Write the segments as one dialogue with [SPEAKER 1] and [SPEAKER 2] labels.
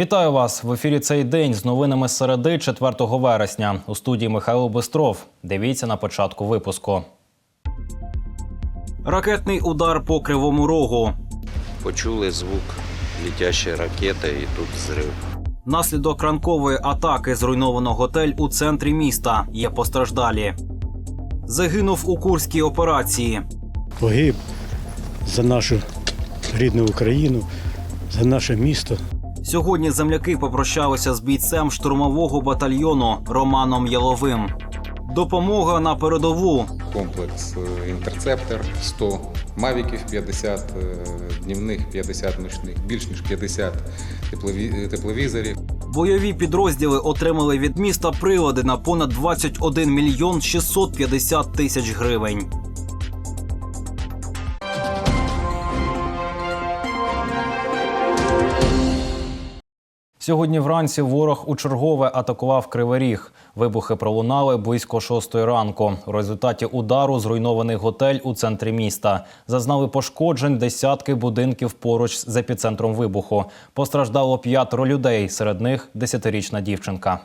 [SPEAKER 1] Вітаю вас в ефірі цей день з новинами середи 4 вересня. У студії Михайло Бистров. Дивіться на початку випуску. Ракетний удар по кривому рогу.
[SPEAKER 2] Почули звук літящої ракети і тут зрив.
[SPEAKER 1] Наслідок ранкової атаки зруйновано готель у центрі міста. Є постраждалі. Загинув у курській операції.
[SPEAKER 3] погиб за нашу рідну Україну, за наше місто.
[SPEAKER 1] Сьогодні земляки попрощалися з бійцем штурмового батальйону Романом Яловим. Допомога на передову.
[SPEAKER 4] комплекс е, інтерцептор 100 мавіків 50 е, днівних 50 ночних, більш ніж 50 е, тепловізорів.
[SPEAKER 1] Бойові підрозділи отримали від міста прилади на понад 21 мільйон 650 тисяч гривень. Сьогодні вранці ворог у чергове атакував Кривий Ріг. Вибухи пролунали близько шостої ранку. У результаті удару зруйнований готель у центрі міста. Зазнали пошкоджень десятки будинків поруч з епіцентром вибуху. Постраждало п'ятеро людей, серед них десятирічна дівчинка.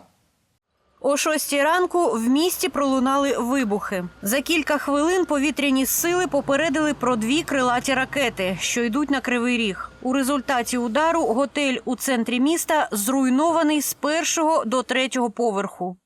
[SPEAKER 5] О шостій ранку в місті пролунали вибухи. За кілька хвилин повітряні сили попередили про дві крилаті ракети, що йдуть на кривий ріг. У результаті удару готель у центрі міста зруйнований з першого до третього поверху.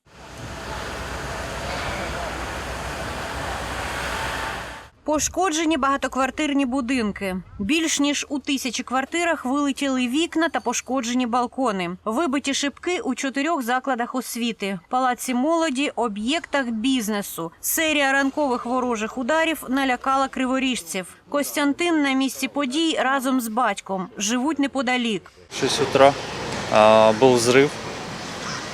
[SPEAKER 5] Пошкоджені багатоквартирні будинки. Більш ніж у тисячі квартирах вилетіли вікна та пошкоджені балкони. Вибиті шибки у чотирьох закладах освіти, палаці молоді, об'єктах бізнесу. Серія ранкових ворожих ударів налякала криворіжців. Костянтин на місці подій разом з батьком живуть неподалік.
[SPEAKER 6] 6 утра а, был взрыв.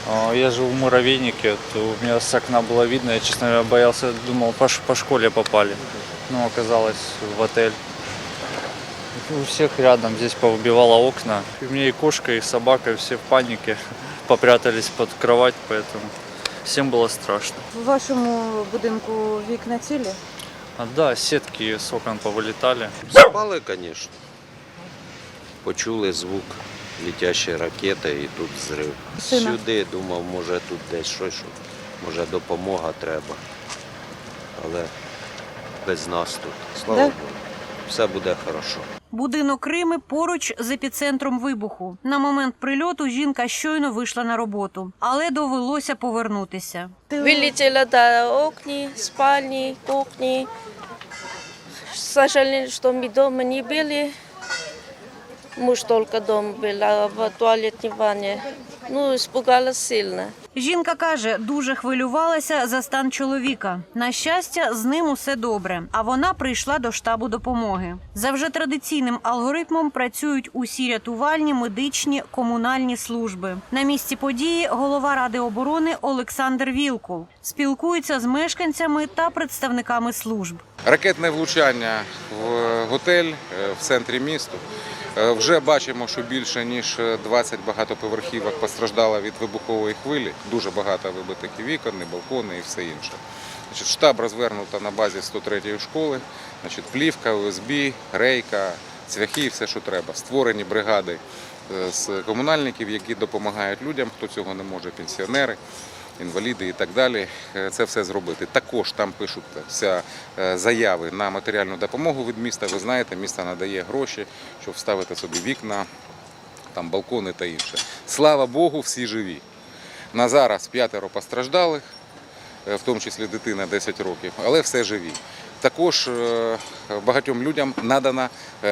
[SPEAKER 6] А, Я живу в муравейнике, то у меня с окна было видно. Я, честно говоря, боялся, думал, по, ш- по школе попали. Но оказалось в отель. У всех рядом здесь поубивало окна. И у меня и кошка, и собака, и все в панике. Попрятались под кровать, поэтому всем было страшно.
[SPEAKER 5] В вашому будинку вікна цілі?
[SPEAKER 6] А да, сетки с окон повылетали.
[SPEAKER 2] Спали, звісно. Почули звук літящої ракети і тут зрив.
[SPEAKER 5] Сина.
[SPEAKER 2] Сюди думав, може тут десь щось, що може допомога треба. Але без нас тут. Слава
[SPEAKER 5] Да?
[SPEAKER 2] Богу. Все буде хорошо.
[SPEAKER 5] Будинок Рими поруч з епіцентром вибуху. На момент прильоту жінка щойно вийшла на роботу, але довелося повернутися.
[SPEAKER 7] Вылетела до окна, спальни, кухни. Сожалею, что мы дома не были. Муж только дома был, а в туалетной ванне. Ну, испугалась сильно.
[SPEAKER 5] Жінка каже, дуже хвилювалася за стан чоловіка. На щастя, з ним усе добре. А вона прийшла до штабу допомоги. За вже традиційним алгоритмом працюють усі рятувальні, медичні, комунальні служби. На місці події голова ради оборони Олександр Вілкул спілкується з мешканцями та представниками служб.
[SPEAKER 4] Ракетне влучання в готель е, в центрі міста. Е, Вже бачимо, що більше ніж 20 багатоповерхівок постраждало від вибухової хвилі. Дуже багато вибитих і вікон, і балкони і все інше. Значить, штаб розвернуто на базі 103-ї школи. Значить, плівка, ОСБ, рейка, цвяхи, і все, що треба. Створені бригади е, з комунальників, які допомагають людям, хто цього не може, пенсіонери інваліди і так далі, е, це все зробити. Також там пишуться е, заяви на матеріальну допомогу від міста. Ви знаєте, місто надає гроші, щоб вставити собі вікна, там балкони та інше. Слава Богу, всі живі. На зараз п'ятеро постраждалих, е, в тому числі дитина 10 років, але все живі. Також багатьом людям надана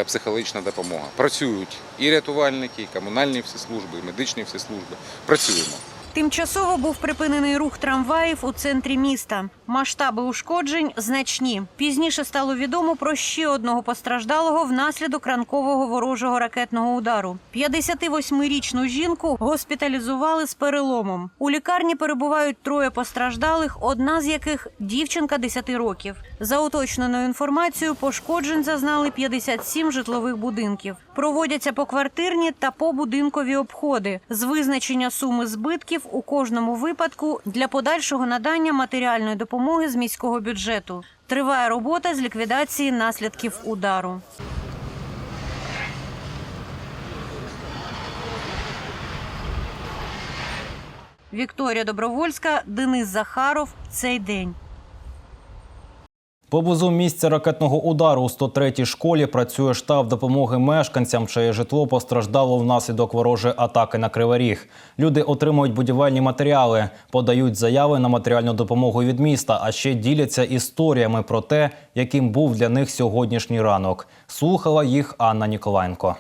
[SPEAKER 4] психологічна допомога. Працюють і рятувальники, і комунальні всі служби, і медичні всі служби. Працюємо.
[SPEAKER 5] Тимчасово був припинений рух трамваїв у центрі міста. Масштаби ушкоджень значні. Пізніше стало відомо про ще одного постраждалого внаслідок ранкового ворожого ракетного удару. 58-річну жінку госпіталізували з переломом. У лікарні перебувають троє постраждалих, одна з яких дівчинка 10 років. За уточненою інформацією, пошкоджень зазнали 57 житлових будинків. Проводяться поквартирні та побудинкові обходи з визначення суми збитків у кожному випадку для подальшого надання матеріальної допомоги допомоги з міського бюджету. Триває робота з ліквідації наслідків удару. Вікторія Добровольська, Денис Захаров. Цей день.
[SPEAKER 1] Поблизу місця ракетного удару у 103-й школі працює штаб допомоги мешканцям, чиє житло постраждало внаслідок ворожої атаки на Криворіг. Люди отримують будівельні матеріали, подають заяви на матеріальну допомогу від міста, а ще діляться історіями про те, яким був для них сьогоднішній ранок. Слухала їх Анна Ніколаєнко.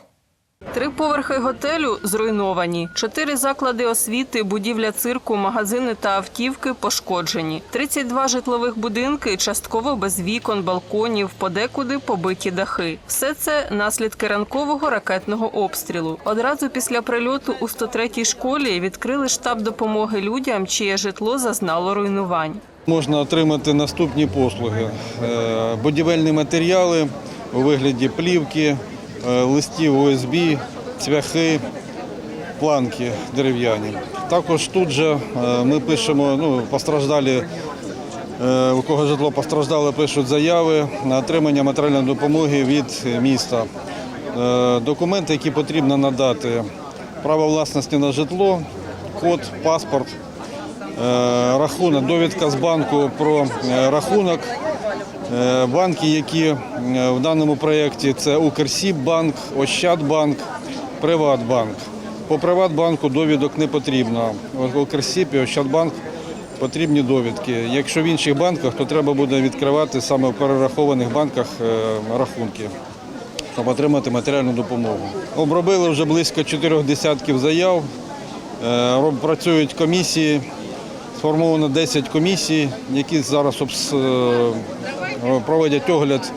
[SPEAKER 8] Три поверхи готелю зруйновані, чотири заклади освіти, будівля цирку, магазини та автівки пошкоджені. 32 житлових будинки, частково без вікон, балконів, подекуди побиті дахи. Все це наслідки ранкового ракетного обстрілу. Одразу після прильоту у 103-й школі відкрили штаб допомоги людям, чиє житло зазнало руйнувань.
[SPEAKER 9] Можна отримати наступні послуги: Е, будівельні матеріали у вигляді плівки, листів ОСБ, цвяхи, планки дерев'яні. Також тут же е, ми пишемо, ну, постраждалі, е, у кого житло постраждало, пишуть заяви на отримання матеріальної допомоги від міста. Е, Документи, які потрібно надати, право власності на житло, код, паспорт, Е, рахунок, довідка з банку про е, рахунок. Е, Банки, які е, в даному проєкті це Укрсіббанк, Ощадбанк, Приватбанк. По Приватбанку довідок не потрібно. Укрсіб і Ощадбанк потрібні довідки. Якщо в інших банках, то треба буде відкривати саме в перерахованих банках е, рахунки щоб отримати матеріальну допомогу. Обробили вже близько чотирьох десятків заяв. Працюють комісії, сформовано 10 комісій, які зараз проводять огляд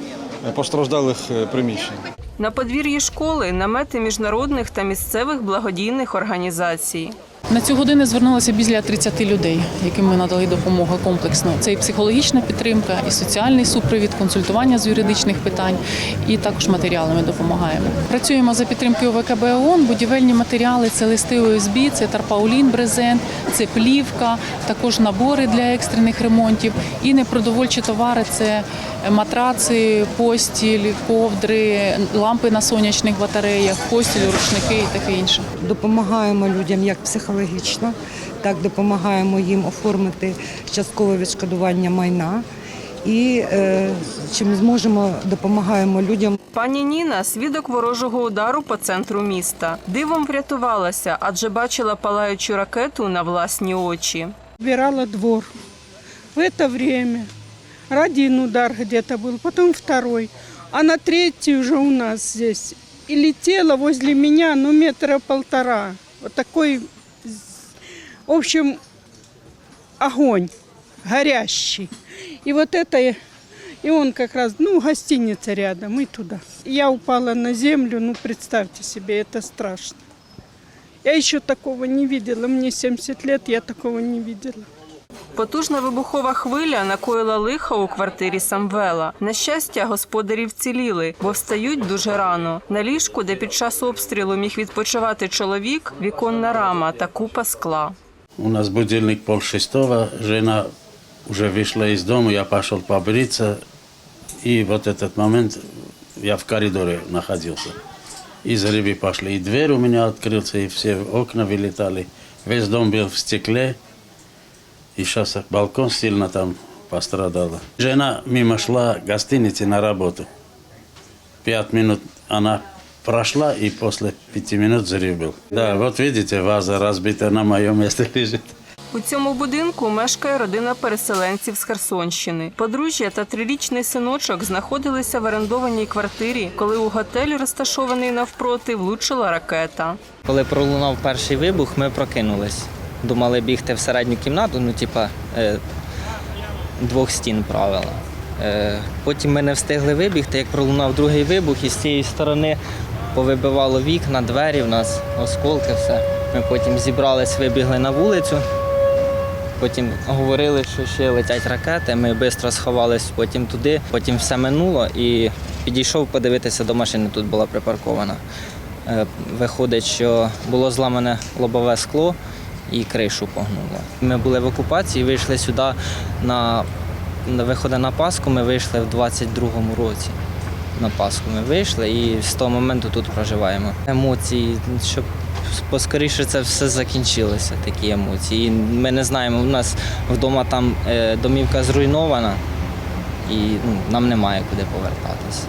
[SPEAKER 9] постраждалих е, приміщень.
[SPEAKER 8] На подвір'ї школи намети міжнародних та місцевих благодійних організацій.
[SPEAKER 10] На цю годину звернулося біля 30 людей, яким ми надали допомогу комплексно. Це і психологічна підтримка, і соціальний супровід, консультування з юридичних питань, і також матеріалами допомагаємо. Працюємо за підтримкою ВКБ ООН. Будівельні матеріали це листи ОСБ, це тарпаулін, брезент, це плівка, також набори для екстрених ремонтів. І непродовольчі товари це матраци, постіль, ковдри, лампи на сонячних батареях, постіль, рушники і таке інше.
[SPEAKER 11] допомагаємо людям як психологічно, так допомагаємо їм оформити часткове відшкодування майна. І е, чим зможемо, допомагаємо людям
[SPEAKER 8] Пані Ніна свідок ворожого удару по центру міста. Дивом врятувалася, адже бачила палаючу ракету на власні очі.
[SPEAKER 12] убирала двор. В это время один удар где-то был, потом второй. А на третий уже у нас здесь. И летела возле меня, ну, метра полтора. Вот такой, в общем, огонь горящий. И вот это, и он как раз, ну, гостиница рядом, и туда. Я упала на землю, ну, представьте себе, это страшно. Я еще такого не видела. Мне 70 лет, я такого не видела.
[SPEAKER 8] Потужна вибухова хвиля накоїла лиха у квартирі Самвела. На щастя, господарі вціліли, бо встають дуже рано. На ліжку, де під час обстрілу міг відпочивати чоловік, віконна рама та купа скла.
[SPEAKER 13] У нас будильник пол шестого, жена уже вышла из дома, я пошел побриться, и вот этот момент я в коридоре находился. И взрывы пошли, и дверь у меня открылся, и все окна вылетали. Весь дом был в стекле, и сейчас балкон сильно там пострадала. Жена мимо шла гостинице на работу. Пять минут она прошла, и после пяти минут взрыв был. Да, вот видите, ваза разбита на моем месте лежит.
[SPEAKER 8] У цьому будинку мешкає родина переселенців з Херсонщини. Подружжя та трирічний синочок знаходилися в орендованій квартирі, коли у готель, розташований навпроти, влучила ракета.
[SPEAKER 14] Коли пролунав перший вибух, ми прокинулись. Думали бігти в середню кімнату, ну, типа, е, двох стін правила. Е, потім ми не встигли вибігти, як пролунав другий вибух, і з цієї сторони повибивало вікна, двері, в нас осколки, все. Ми потім зібрались, вибігли на вулицю. Потім говорили, що ще летять ракети. Ми швидко сховались потім туди, потім все минуло і підійшов подивитися до машини, тут була припаркована. Е, Виходить, що було зламане лобове скло і кришу погнуло. Ми були в окупації, вийшли сюди на, виходи на Пасху. Ми вийшли в 22-му році. На Пасху ми вийшли і з того моменту тут проживаємо. Емоції, щоб поскоріше це все закінчилося, такі емоції. І ми не знаємо, у нас вдома там е, домівка зруйнована, і ну, нам немає куди повертатися.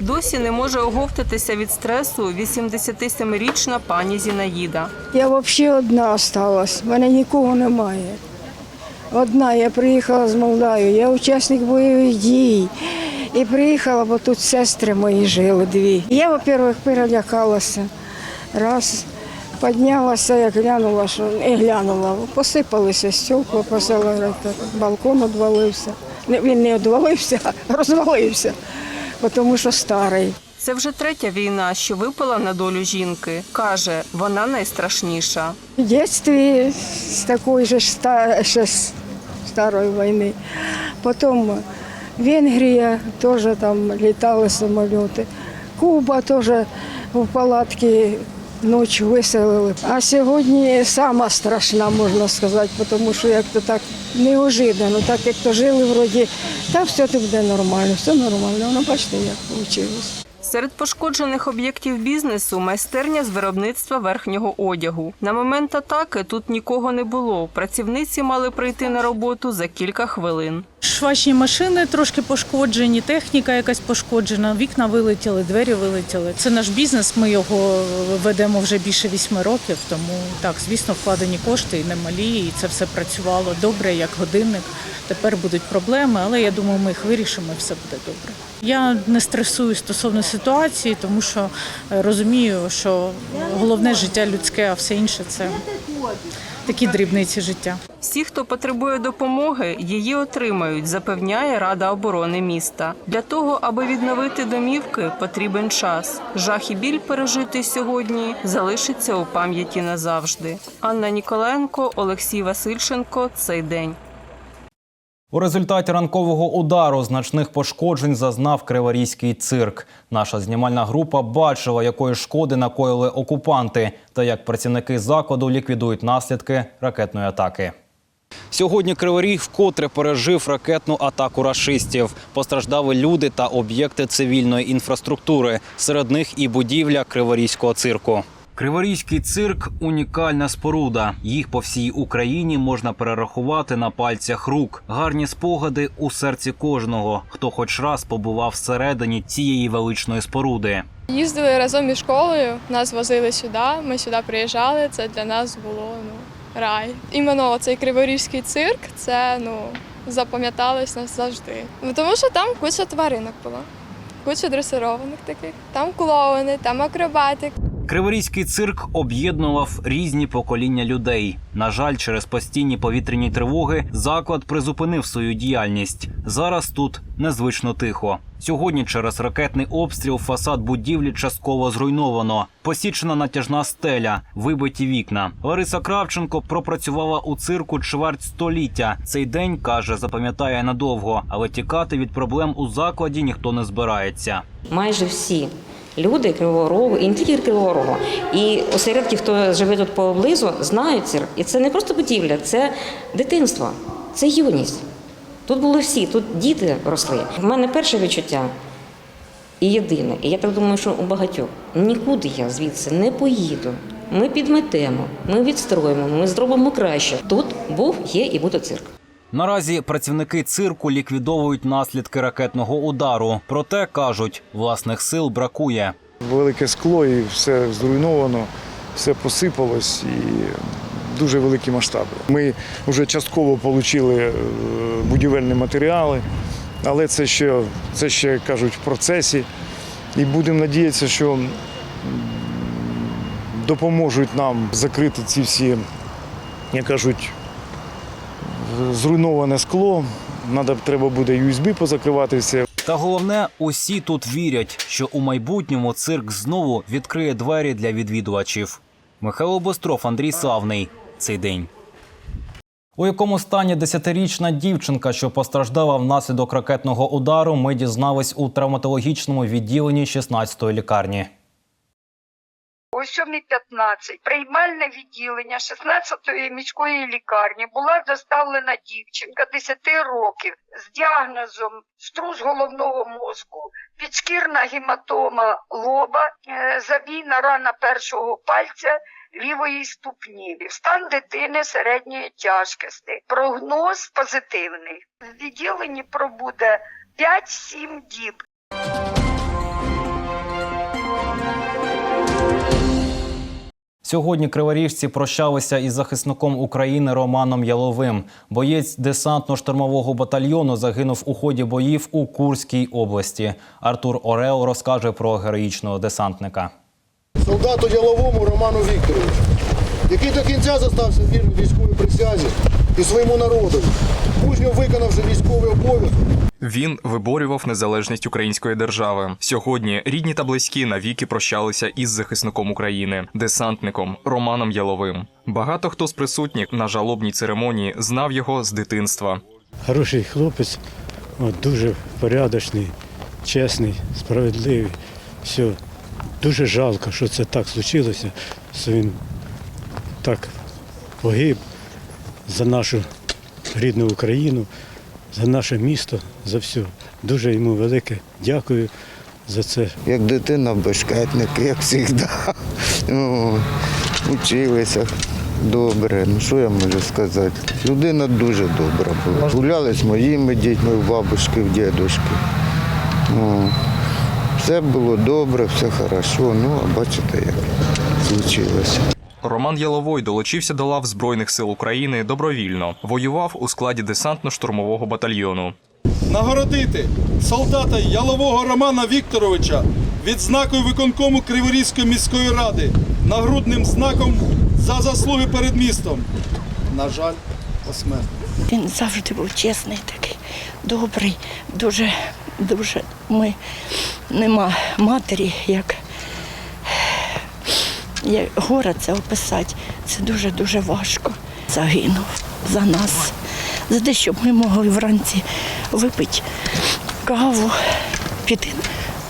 [SPEAKER 8] Досі не може оговтатися від стресу 87-річна пані Зінаїда.
[SPEAKER 12] Я взагалі одна осталась, в мене нікого немає. Одна, я приїхала з Молдавії, я учасник бойових дій. І приїхала, бо тут сестри мої жили дві. Я, во-первых, перелякалася. Раз, піднялася, як глянула, що не глянула, посипалися стекла, посила, балкон відвалився. Не- Він не відвалився, а розвалився, тому що старий.
[SPEAKER 8] Це вже третя війна, що випала на долю жінки. Каже, вона найстрашніша.
[SPEAKER 12] В дитинстві з такої же ж старої війни. Потім Венгрія теж там літали самоліти. Куба теж в палатки ночі виселили. А сьогодні сама страшна, можна сказати, тому що як то так неожиданно, так як то жили вроді, та все то буде нормально, все нормально. Воно бачите, як вийшло.
[SPEAKER 8] Серед пошкоджених об'єктів бізнесу майстерня з виробництва верхнього одягу. На момент атаки тут нікого не було. Працівниці мали прийти на роботу за кілька хвилин.
[SPEAKER 10] Швачні машини трошки пошкоджені, техніка якась пошкоджена, вікна вилетіли, двері вилетіли. Це наш бізнес. Ми його ведемо вже більше вісьми років. Тому так, звісно, вкладені кошти і немалі, і це все працювало добре, як годинник. Тепер будуть проблеми, але я думаю, ми їх вирішимо, і все буде добре. Я не стресую стосовно ситуації, тому що е, розумію, що головне життя людське, а все інше це такі дрібниці життя.
[SPEAKER 8] Всі, хто потребує допомоги, її отримають, запевняє Рада оборони міста. Для того, аби відновити домівки, потрібен час. Жах і біль пережитий сьогодні залишиться у пам'яті назавжди. Анна Ніколенко, Олексій Васильченко. Цей день.
[SPEAKER 1] У результаті ранкового удару значних пошкоджень зазнав Криворізький цирк. Наша знімальна група бачила, якої шкоди накоїли окупанти та як працівники закладу ліквідують наслідки ракетної атаки. Сьогодні Криворіг вкотре пережив ракетну атаку рашистів. Постраждали люди та об'єкти цивільної інфраструктури. Серед них і будівля Криворізького цирку. Криворізький цирк унікальна споруда. Їх по всій Україні можна перерахувати на пальцях рук. Гарні спогади у серці кожного, хто хоч раз побував всередині цієї величної споруди.
[SPEAKER 15] Їздили разом із школою, нас возили сюди, ми сюди приїжджали. Це для нас було ну, рай. Іменно цей Криворізький цирк, це ну, запам'яталось нас завжди. Ну, Тому що там куча тваринок було, куча дресированих таких. Там клоуни, там акробатик.
[SPEAKER 1] Криворізький цирк об'єднував різні покоління людей. На жаль, через постійні повітряні тривоги заклад призупинив свою діяльність. Зараз тут незвично тихо. Сьогодні через ракетний обстріл фасад будівлі частково зруйновано. Посічена натяжна стеля, вибиті вікна. Лариса Кравченко пропрацювала у цирку чверть століття. Цей день каже, запам'ятає надовго, але тікати від проблем у закладі ніхто не збирається.
[SPEAKER 16] майже всі люди Кривого Рогу, і не тільки Кривого Рогу, і осередки, хто живе тут поблизу, знають цирк. І це не просто будівля, це дитинство, це юність. Тут були всі, тут діти росли. В мене перше відчуття і єдине, і я так думаю, що у багатьох нікуди я звідси не поїду. Ми підметемо, ми відстроїмо, ми зробимо краще. Тут був, є і буде цирк.
[SPEAKER 1] Наразі працівники цирку ліквідовують наслідки ракетного удару. Проте кажуть, власних сил бракує.
[SPEAKER 17] Велике скло і все зруйновано, все посипалось і дуже великі масштаби. Ми вже частково отримали будівельні матеріали, але це ще, це ще кажуть в процесі. І будемо надіятися, що допоможуть нам закрити ці всі, як кажуть, зруйноване скло. Надо, треба буде USB позакривати все.
[SPEAKER 1] Та головне, усі тут вірять, що у майбутньому цирк знову відкриє двері для відвідувачів. Михайло Бостров, Андрій Славний. Цей день. У якому стані десятирічна дівчинка, що постраждала внаслідок ракетного удару, ми дізнались у травматологічному відділенні 16-ї лікарні.
[SPEAKER 18] О 7.15 приймальне відділення 16-ї міської лікарні була доставлена дівчинка 10 років з діагнозом струс головного мозку, підскірна гематома лоба, е, забійна рана першого пальця, лівої ступні. Стан дитини середньої тяжкості. Прогноз позитивний. В відділенні пробуде 5-7 діб.
[SPEAKER 1] Сьогодні криворіжці прощалися із захисником України Романом Яловим. Боєць десантно-штурмового батальйону загинув у ході боїв у Курській області. Артур Орел розкаже про героїчного десантника.
[SPEAKER 19] Солдату Яловому Роману Вікторовичу, який до кінця зостався вірним військовій присязі і своєму народу, мужньо виконавши військовий обов'язок.
[SPEAKER 20] Він виборював незалежність української держави. Сьогодні рідні та близькі навіки прощалися із захисником України, десантником Романом Яловим. Багато хто з присутніх на жалобній церемонії знав його з дитинства.
[SPEAKER 3] Хороший хлопець, дуже порядочний, чесний, справедливий. Все. Дуже жалко, що це так случилося, що він так погиб за нашу рідну Україну, за наше місто, за все. Дуже йому велике дякую за це.
[SPEAKER 21] Як дитина бешкетник, як завжди. Ну, Училися добре. Ну що я можу сказати? Людина дуже добра була. Гуляли з моїми дітьми в бабушки, в дідушки. Ну, все було добре, все хорошо. Ну, а бачите, як случилося.
[SPEAKER 20] Роман Яловой долучився до лав Збройних сил України добровільно. Воював у складі десантно-штурмового батальйону.
[SPEAKER 22] Нагородити солдата Ялового Романа Вікторовича відзнакою виконкому Криворізької міської ради нагрудним знаком за заслуги перед містом. На жаль, посмертно.
[SPEAKER 23] Він завжди був чесний такий, добрий, дуже, дуже. Ми нема матері, як, як горе це описати. Це дуже-дуже важко. Загинув за нас, за те, щоб ми могли вранці випити каву, піти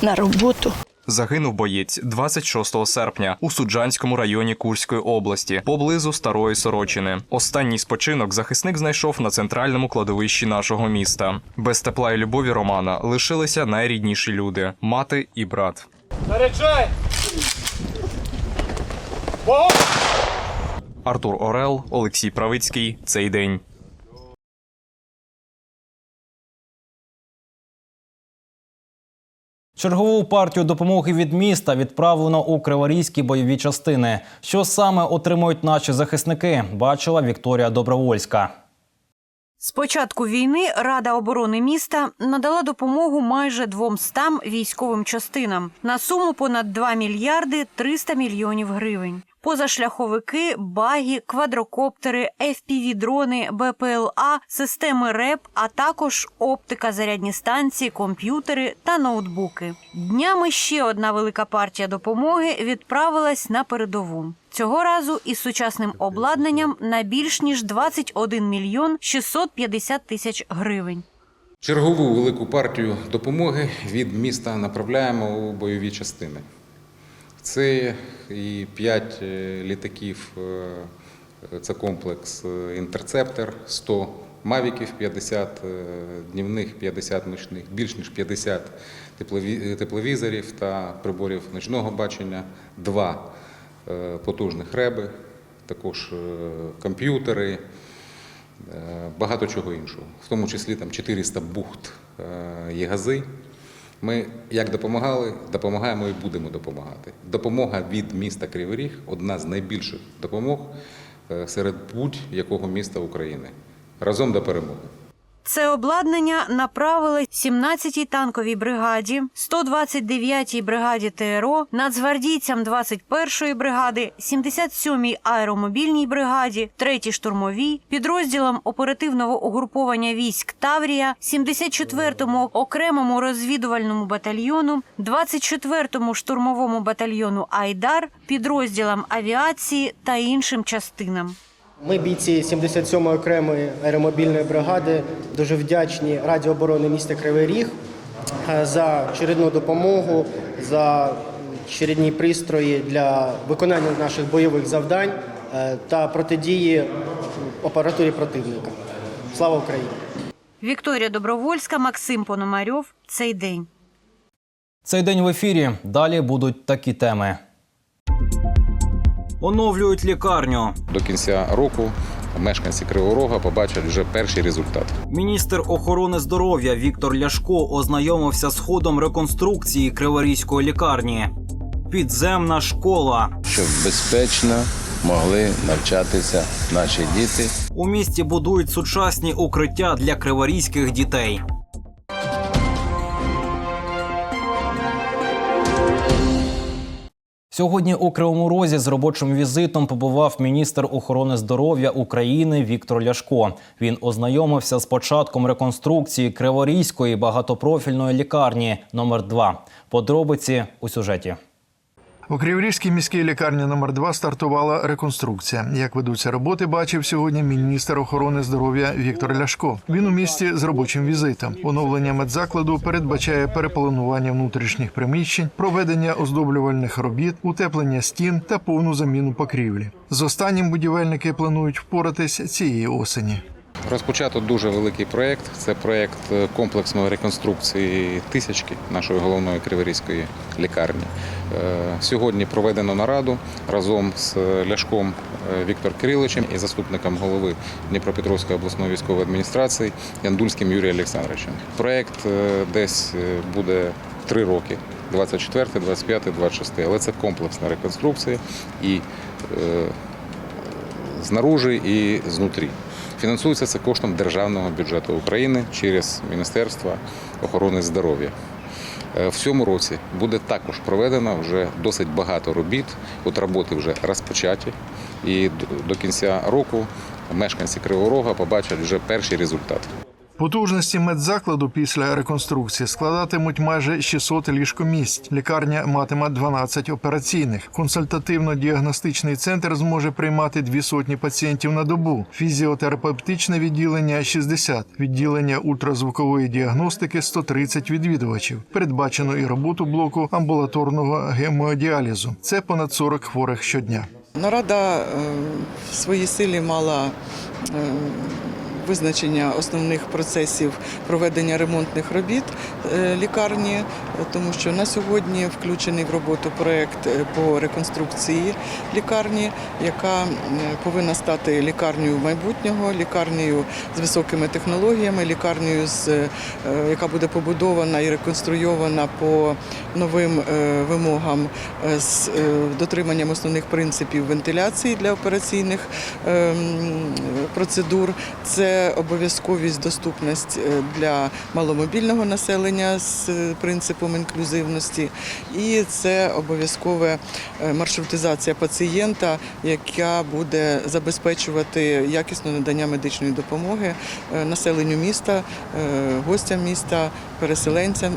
[SPEAKER 23] на роботу.
[SPEAKER 20] Загинув боєць 26 серпня у Суджанському районі Курської області, поблизу Старої Сорочини. Останній спочинок захисник знайшов на центральному кладовищі нашого міста. Без тепла і любові Романа лишилися найрідніші люди мати і брат.
[SPEAKER 22] Заряджай!
[SPEAKER 20] Артур Орел, Олексій Правицький. Цей день.
[SPEAKER 1] Чергову партію допомоги від міста відправлено у криворізькі бойові частини. Що саме отримують наші захисники, бачила Вікторія Добровольська.
[SPEAKER 5] З початку війни Рада оборони міста надала допомогу майже 200 військовим частинам на суму понад 2 мільярди 300 мільйонів гривень. Позашляховики, баги, квадрокоптери, FPV-дрони, БПЛА, системи РЕП, а також оптика, зарядні станції, комп'ютери та ноутбуки. Днями ще одна велика партія допомоги відправилась на передову. Цього разу із сучасним обладнанням на більш ніж 21 мільйон 650 тисяч гривень.
[SPEAKER 4] Чергову велику партію допомоги від міста направляємо у бойові частини. Це і 5 літаків, е, це комплекс е, інтерцептор, 100 мавіків, 50 е, днівних, 50 ночних, більш ніж 50 тепловізорів та приборів ночного бачення, 2 потужних реби, також е, комп'ютери, е, багато чого іншого, в тому числі там 400 бухт е, є гази. Ми як допомагали, допомагаємо і будемо допомагати. Допомога від міста Кривий Ріг – одна з найбільших допомог е, серед будь-якого міста України. Разом до перемоги.
[SPEAKER 5] Це обладнання направили 17-й танковій бригаді, 129-й бригаді ТРО, нацгвардійцям 21-ї бригади, 77-й аеромобільній бригаді, 3-й штурмовій, підрозділам оперативного угруповання військ Таврія, 74-му окремому розвідувальному батальйону, 24-му штурмовому батальйону Айдар, підрозділам авіації та іншим частинам.
[SPEAKER 24] Ми, бійці 77-ї окремої аеромобільної бригади, дуже вдячні Раді оборони міста Кривий Ріг е, за чередну допомогу, за чередні пристрої для виконання наших бойових завдань е, та протидії опературі противника. Слава Україні!
[SPEAKER 5] Вікторія Добровольська, Максим Пономарьов. Цей день.
[SPEAKER 1] Цей день в ефірі. Далі будуть такі теми. Оновлюють лікарню.
[SPEAKER 4] До кінця року мешканці Кривого Рога побачать вже перший результат.
[SPEAKER 1] Міністр охорони здоров'я Віктор Ляшко ознайомився з ходом реконструкції Криворізької лікарні. Підземна школа.
[SPEAKER 25] щоб безпечно могли навчатися наші діти.
[SPEAKER 1] У місті будують сучасні укриття для криворізьких дітей. Сьогодні у Кривому Розі з робочим візитом побував міністр охорони здоров'я України Віктор Ляшко. Він ознайомився з початком реконструкції Криворізької багатопрофільної лікарні номер 2 Подробиці у сюжеті.
[SPEAKER 26] У Криворізькій міській лікарні номер 2 стартувала реконструкція. Як ведуться роботи, бачив сьогодні міністр охорони здоров'я Віктор Ляшко. Він у місті з робочим візитом. Оновлення медзакладу передбачає перепланування внутрішніх приміщень, проведення оздоблювальних робіт, утеплення стін та повну заміну покрівлі. З останнім будівельники планують впоратись цієї осені.
[SPEAKER 4] Розпочато дуже великий проєкт. Це проєкт е, комплексної реконструкції тисячки нашої головної криворізької лікарні. Е, Сьогодні проведено нараду разом з Ляшком е, Віктором Кириловичем і заступником голови Дніпропетровської обласної військової адміністрації Яндульським Юрієм Олександровичем. Проєкт десь буде три роки. 24, 25, 26. Але це комплексна реконструкція і знаружи і знутрі. Фінансується це коштом державного бюджету України через Міністерство охорони здоров'я. Е, В цьому році буде також проведено вже досить багато робіт. От роботи вже розпочаті, і до кінця року мешканці Кривого Рога побачать вже перший результат.
[SPEAKER 26] Потужності медзакладу після реконструкції складатимуть майже 600 ліжкомісць. Лікарня матиме 12 операційних. Консультативно-діагностичний центр зможе приймати дві сотні пацієнтів на добу. Фізіотерапевтичне відділення 60, відділення ультразвукової діагностики 130 відвідувачів. Передбачено і роботу блоку амбулаторного гемодіалізу. Це понад 40 хворих щодня.
[SPEAKER 27] Нарада е, в своїй силі мала е, визначення основних процесів проведення ремонтних робіт е, лікарні, тому що на сьогодні включений в роботу проект е, по реконструкції лікарні, яка повинна стати лікарнею майбутнього, лікарнею з високими технологіями, лікарнею, е, яка буде побудована і реконструйована по новим вимогам з дотриманням основних принципів вентиляції для операційних е, процедур. Це обов'язковість, доступність е, для маломобільного населення з е, принципом інклюзивності, і це обов'язкове е, маршрутизація пацієнта, яка буде забезпечувати якісне надання медичної допомоги населенню міста, гостям міста, переселенцям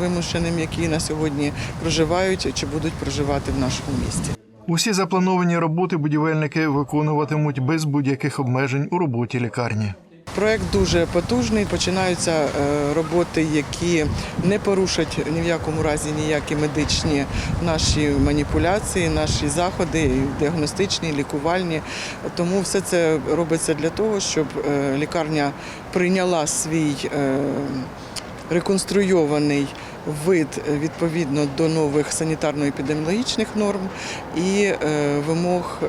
[SPEAKER 27] вимушеним, які на сьогодні проживають чи будуть проживати в нашому місті.
[SPEAKER 26] Усі заплановані роботи будівельники виконуватимуть без будь-яких обмежень у роботі лікарні.
[SPEAKER 27] Проект дуже потужний. Починаються е, роботи, які не порушать ні в якому разі ніякі медичні наші маніпуляції, наші заходи, діагностичні, лікувальні. Тому все це робиться для того, щоб е, лікарня прийняла свій е, реконструйований вид е, відповідно до нових санітарно-епідеміологічних норм і е, вимог е,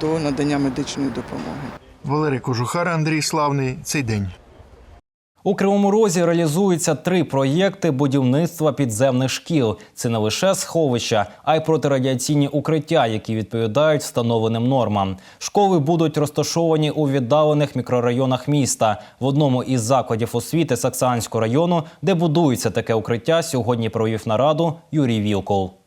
[SPEAKER 27] до надання медичної допомоги.
[SPEAKER 26] Валерій Кожухар, Андрій Славний. Цей день.
[SPEAKER 1] У Кривому Розі реалізуються три проєкти будівництва підземних шкіл. Це не лише сховища, а й протирадіаційні укриття, які відповідають встановленим нормам. Школи будуть розташовані у віддалених мікрорайонах міста. В одному із закладів освіти Саксанського району, де будується таке укриття, сьогодні провів нараду Юрій Вілкол.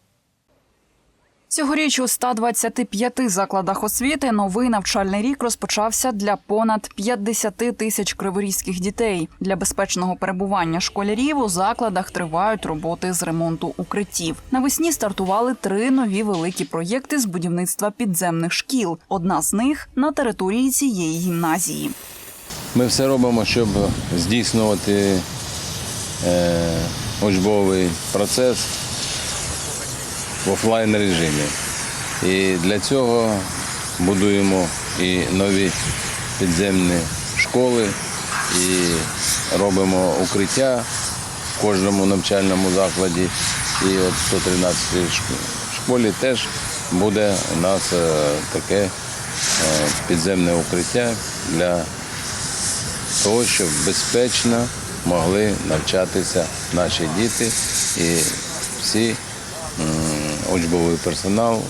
[SPEAKER 28] Цьогоріч у 125 закладах освіти новий навчальний рік розпочався для понад 50 тисяч криворізьких дітей. Для безпечного перебування школярів у закладах тривають роботи з ремонту укриттів. Навесні стартували три нові великі проєкти з будівництва підземних шкіл. Одна з них на території цієї гімназії.
[SPEAKER 25] Ми все робимо, щоб здійснювати е, учбовий процес в офлайн режимі. І для цього будуємо і нові підземні школи, і робимо укриття в кожному навчальному закладі. І от 113 школі теж буде у нас е, таке е, підземне укриття для того, щоб безпечно могли навчатися наші діти і всі учбовий персонал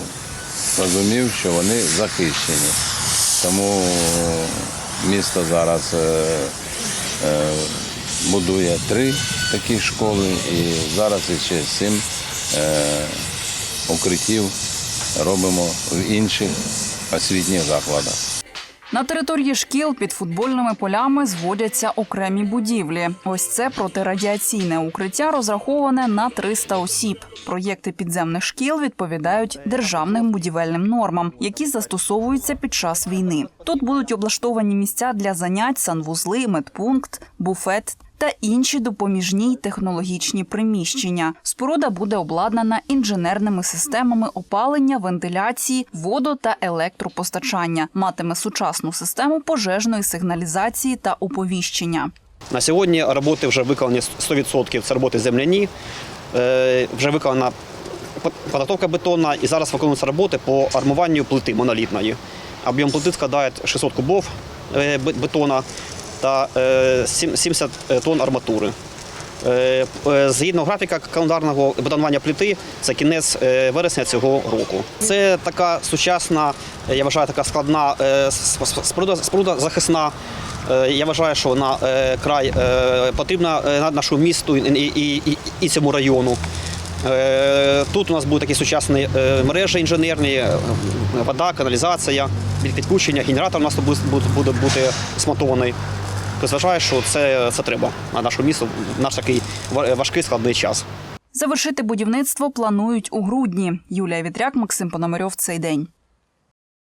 [SPEAKER 25] розумів, що вони захищені. Тому місто зараз е, е, будує три такі школи і зараз ще сім е, укриттів робимо в інших освітніх закладах.
[SPEAKER 28] На території шкіл під футбольними полями зводяться окремі будівлі. Ось це протирадіаційне укриття розраховане на 300 осіб. Проєкти підземних шкіл відповідають державним будівельним нормам, які застосовуються під час війни. Тут будуть облаштовані місця для занять, санвузли, медпункт, буфет. Та інші допоміжні технологічні приміщення. Споруда буде обладнана інженерними системами опалення, вентиляції, водо та електропостачання. Матиме сучасну систему пожежної сигналізації та оповіщення.
[SPEAKER 29] На сьогодні роботи вже виконані 100%. Це роботи земляні. Е, Вже виконана подготовка бетонна і зараз виконуються роботи по армуванню плити монолітної. Об'єм плити складає 600 кубов е, бетона та е, 70 тонн арматури. Е, е, Згідно графіка календарного бетонування плити, це кінець е, вересня цього року. Це така сучасна, е, я вважаю, така складна е, споруда, споруда захисна. Е, Я вважаю, що вона е, край е, потрібна е, на- нашому місту і, і, і, і цьому району. Е, Тут у нас будуть такі сучасні е, мережі інженерні, е, вода, каналізація, підключення, генератор у нас тут буде бути смонтований. Тобто вважаю, що це, це треба на нашу місто в наш такий важкий складний час.
[SPEAKER 28] Завершити будівництво планують у грудні. Юлія Вітряк, Максим Пономарьов. Цей день.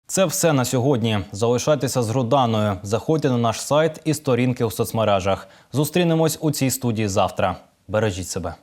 [SPEAKER 1] Це все на сьогодні. Залишайтеся з Руданою. Заходьте на наш сайт і сторінки у соцмережах. Зустрінемось у цій студії завтра. Бережіть себе.